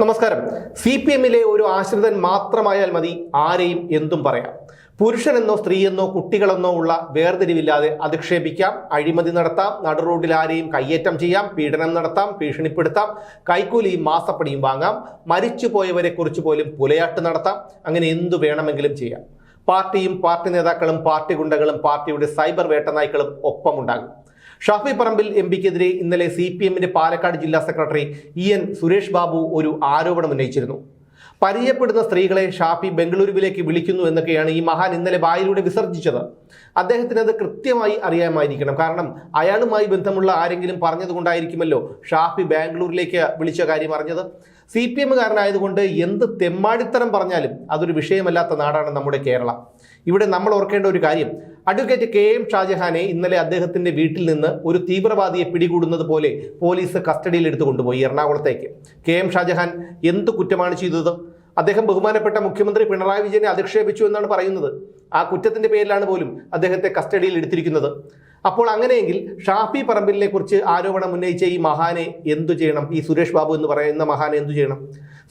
നമസ്കാരം. C P എമ്മിലെ ഒരു ആശ്രിതൻ മാത്രമായാൽ മതി ആരെയും എന്തും പറയാം. പുരുഷനെന്നോ സ്ത്രീയെന്നോ കുട്ടികളെന്നോ ഉള്ള വേർതിരിവില്ലാതെ അധിക്ഷേപിക്കാം അഴിമതി നടത്താം നടുറോഡിൽ ആരെയും കയ്യേറ്റം ചെയ്യാം പീഡനം നടത്താം ഭീഷണിപ്പെടുത്താം കൈക്കൂലിയും മാസപ്പടിയും വാങ്ങാം മരിച്ചുപോയവരെ കുറിച്ച് പോലും പുലയാട്ട് നടത്താം അങ്ങനെ എന്തു വേണമെങ്കിലും ചെയ്യാം. പാർട്ടിയും പാർട്ടി നേതാക്കളും പാർട്ടി ഗുണ്ടകളും പാർട്ടിയുടെ സൈബർ വേട്ടനായ്ക്കളും ഒപ്പമുണ്ടാകും. ഷാഫി പറമ്പിൽ എം പിക്കെതിരെ ഇന്നലെ സി പി എമ്മിന്റെ പാലക്കാട് ജില്ലാ secretary E N Suresh Babu ഒരു ആരോപണം ഉന്നയിച്ചിരുന്നു. പരിചയപ്പെടുന്ന സ്ത്രീകളെ ഷാഫി ബംഗളൂരുവിലേക്ക് വിളിക്കുന്നു എന്നൊക്കെയാണ് ഈ മഹാൻ ഇന്നലെ വായിലൂടെ വിസർജിച്ചത്. അദ്ദേഹത്തിന് അത് കൃത്യമായി അറിയാമായിരിക്കണം. കാരണം അയാളുമായി ബന്ധമുള്ള ആരെങ്കിലും പറഞ്ഞതുകൊണ്ടായിരിക്കുമല്ലോ ഷാഫി ബാംഗ്ലൂരിലേക്ക് വിളിച്ച കാര്യം അറിഞ്ഞത്. സി പി എമ്മുകാരനായതുകൊണ്ട് എന്ത് തെമ്മാടിത്തരം പറഞ്ഞാലും അതൊരു വിഷയമല്ലാത്ത നാടാണ് നമ്മുടെ കേരളം. ഇവിടെ നമ്മൾ ഓർക്കേണ്ട ഒരു കാര്യം അഡ്വക്കേറ്റ് കെ എം ഷാജഹാനെ ഇന്നലെ അദ്ദേഹത്തിന്റെ വീട്ടിൽ നിന്ന് ഒരു തീവ്രവാദിയെ പിടികൂടുന്നത് പോലെ പോലീസ് കസ്റ്റഡിയിൽ എടുത്തു കൊണ്ടുപോയി എറണാകുളത്തേക്ക്. കെ എം ഷാജഹാൻ എന്ത് കുറ്റമാണ് ചെയ്തത്? അദ്ദേഹം ബഹുമാനപ്പെട്ട മുഖ്യമന്ത്രി പിണറായി വിജയനെ അധിക്ഷേപിച്ചു എന്നാണ് പറയുന്നത്. ആ കുറ്റത്തിന്റെ പേരിലാണ് പോലും അദ്ദേഹത്തെ കസ്റ്റഡിയിൽ എടുത്തിരിക്കുന്നത്. അപ്പോൾ അങ്ങനെയെങ്കിൽ ഷാഫി പറമ്പിലിനെ കുറിച്ച് ആരോപണം ഉന്നയിച്ച ഈ മഹാനെ എന്തു ചെയ്യണം? ഈ സുരേഷ് ബാബു എന്ന് പറയുന്ന മഹാനെ എന്തു ചെയ്യണം?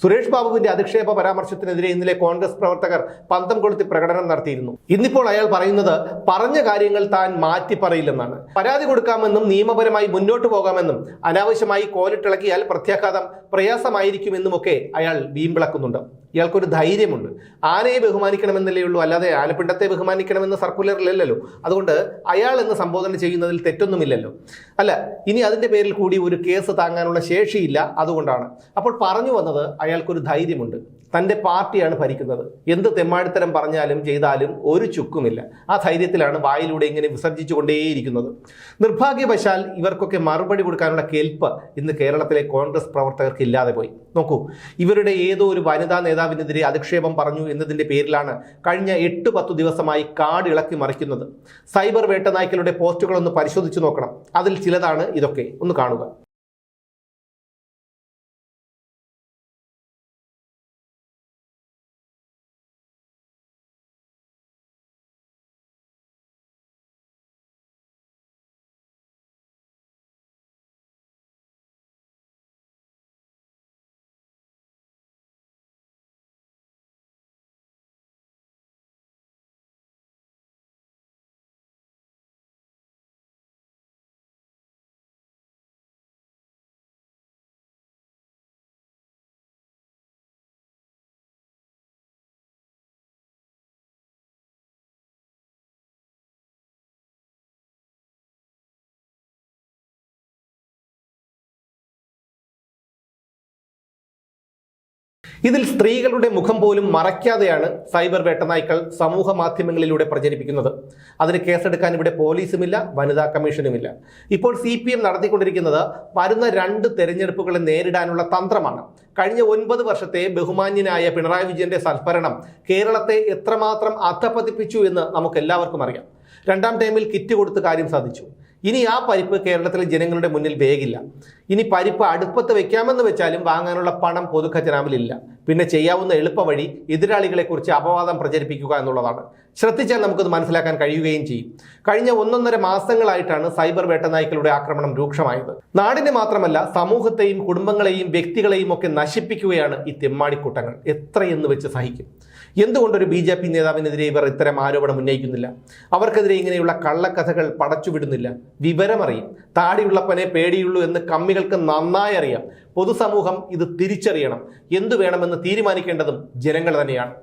സുരേഷ് ബാബുവിന്റെ അധിക്ഷേപ പരാമർശത്തിനെതിരെ ഇന്നലെ കോൺഗ്രസ് പ്രവർത്തകർ പന്തം കൊളുത്തി പ്രകടനം നടത്തിയിരുന്നു. ഇന്നിപ്പോൾ അയാൾ പറയുന്നത് പറഞ്ഞ കാര്യങ്ങൾ താൻ മാറ്റി പറയില്ലെന്നാണ് പരാതി കൊടുക്കാമെന്നും നിയമപരമായി മുന്നോട്ട് പോകാമെന്നും അനാവശ്യമായി കോലിട്ടിളക്കിയാൽ പ്രത്യാഘാതം പ്രയാസമായിരിക്കുമെന്നുമൊക്കെ അയാൾ വീമ്പിളക്കുന്നുണ്ട്. ഇയാൾക്കൊരു ധൈര്യമുണ്ട്. ആനയെ ബഹുമാനിക്കണമെന്നല്ലേ ഉള്ളൂ അല്ലാതെ ആനപ്പിണ്ടത്തെ ബഹുമാനിക്കണമെന്ന് സർക്കുലറിലല്ലല്ലോ. അതുകൊണ്ട് അയാൾ എന്ന് സംബോധന ചെയ്യുന്നതിൽ തെറ്റൊന്നുമില്ലല്ലോ. അല്ല ഇനി അതിന്റെ പേരിൽ കൂടി ഒരു കേസ് താങ്ങാനുള്ള ശേഷിയില്ല അതുകൊണ്ടാണ്. അപ്പോൾ പറഞ്ഞു വന്നത് അയാൾക്കൊരു ധൈര്യമുണ്ട്. തന്റെ പാർട്ടിയാണ് ഭരിക്കുന്നത്. എന്ത് തെമ്മാടിത്തരം പറഞ്ഞാലും ചെയ്താലും ഒരു ചുക്കുമില്ല. ആ ധൈര്യത്തിലാണ് വായിലൂടെ ഇങ്ങനെ വിസർജിച്ചു കൊണ്ടേയിരിക്കുന്നത് നിർഭാഗ്യവശാൽ ഇവർക്കൊക്കെ മറുപടി കൊടുക്കാനുള്ള കെൽപ്പ് ഇന്ന് കേരളത്തിലെ കോൺഗ്രസ് പ്രവർത്തകർക്ക് ഇല്ലാതെ പോയി. നോക്കൂ ഇവരുടെ ഏതോ ഒരു വനിതാ നേതാവിനെതിരെ അധിക്ഷേപം പറഞ്ഞു എന്നതിന്റെ പേരിലാണ് കഴിഞ്ഞ എട്ട് പത്തു ദിവസമായി കാട് ഇളക്കി മറിക്കുന്നത്. സൈബർ വേട്ടനായ്ക്കളുടെ പോസ്റ്റുകളൊന്ന് പരിശോധിച്ചു നോക്കണം. അതിൽ ചിലതാണ് ഇതൊക്കെ. ഒന്ന് കാണുക. ഇതിൽ സ്ത്രീകളുടെ മുഖം പോലും മറയ്ക്കാതെയാണ് സൈബർ വേട്ടനായ്ക്കൾ സമൂഹ മാധ്യമങ്ങളിലൂടെ പ്രചരിപ്പിക്കുന്നത്. അതിന് കേസെടുക്കാൻ ഇവിടെ പോലീസുമില്ല വനിതാ കമ്മീഷനുമില്ല. ഇപ്പോൾ സി പി എം നടത്തിക്കൊണ്ടിരിക്കുന്നത് വരുന്ന രണ്ട് തെരഞ്ഞെടുപ്പുകളെ നേരിടാനുള്ള തന്ത്രമാണ്. കഴിഞ്ഞ ഒൻപത് വർഷത്തെ ബഹുമാന്യനായ പിണറായി വിജയന്റെ സൽഭരണം കേരളത്തെ എത്രമാത്രം അധപ്പതിപ്പിച്ചു എന്ന് നമുക്കെല്ലാവർക്കും അറിയാം. രണ്ടാം ടൈമിൽ കിറ്റ് കൊടുത്ത് കാര്യം സാധിച്ചു. ഇനി ആ പരിപ്പ് കേരളത്തിലെ ജനങ്ങളുടെ മുന്നിൽ വേഗില്ല. ഇനി പരിപ്പ് അടുപ്പത്ത് വെക്കാമെന്ന് വെച്ചാലും വാങ്ങാനുള്ള പണം പൊതുഖജനാവിലില്ല പിന്നെ ചെയ്യാവുന്ന എളുപ്പവഴി എതിരാളികളെക്കുറിച്ച് അപവാദം പ്രചരിപ്പിക്കുക എന്നുള്ളതാണ്. ശ്രദ്ധിച്ചാൽ നമുക്കത് മനസ്സിലാക്കാൻ കഴിയുകയും ചെയ്യും. കഴിഞ്ഞ ഒന്നൊന്നര മാസങ്ങളായിട്ടാണ് സൈബർ വേട്ടനായ്ക്കളുടെ ആക്രമണം രൂക്ഷമായത്. നാടിനെ മാത്രമല്ല സമൂഹത്തെയും കുടുംബങ്ങളെയും വ്യക്തികളെയും ഒക്കെ നശിപ്പിക്കുകയാണ് ഈ തെമ്മാടിക്കൂട്ടങ്ങൾ. എത്രയെന്ന് വെച്ച് സഹിക്കും. എന്തുകൊണ്ടൊരു ബി ജെ പി നേതാവിനെതിരെ ഇവർ ഇത്തരം ആരോപണം ഉന്നയിക്കുന്നില്ല? അവർക്കെതിരെ ഇങ്ങനെയുള്ള കള്ളക്കഥകൾ പടച്ചുവിടുന്നില്ല. വിവരമറിയും. താടിയുള്ളപ്പനെ പേടിയുള്ളൂ എന്ന് കമ്മികൾക്ക് നന്നായി അറിയാം. പൊതുസമൂഹം ഇത് തിരിച്ചറിയണം. എന്തു വേണമെന്ന് തീരുമാനിക്കേണ്ടതും ജനങ്ങൾ തന്നെയാണ്.